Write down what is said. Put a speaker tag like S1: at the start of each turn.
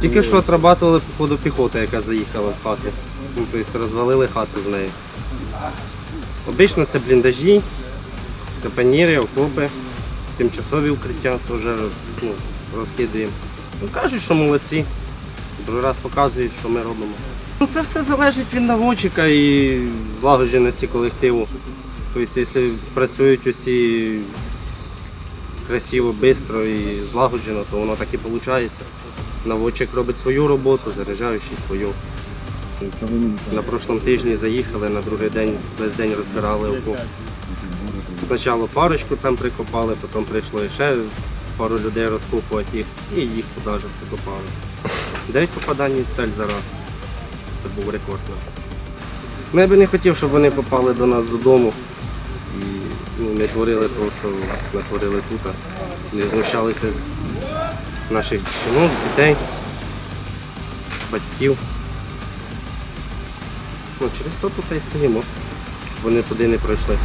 S1: Тільки що отрабатували походу піхота, яка заїхала в хати. Тобто розвалили хату з неї. Обично це бліндажі, капаніри, окопи, тимчасові укриття теж. Ну, розкидуємо. Ну, кажуть, що молодці. Другий раз показують, що ми робимо. Ну, це все залежить від наводчика і злагодженості колективу. Тобто, якщо працюють усі красиво, швидко і злагоджено, то воно так і виходить. Наводчик робить свою роботу, заряджаючий свою. На прошлому тижні заїхали, на другий день весь день розбирали окоп. Спочатку парочку там прикопали, потім прийшло ще пару людей розкопувати їх і їх туди ж прикопали. Дев'ять попадань в цель за раз. Це був рекорд. Ну, я би не хотів, щоб вони попали до нас додому і ну, не творили того, що натворили тут. Не знущалися з наших жінок, дітей, батьків. Ну, через то тут і стоїмо, вони туди не пройшли.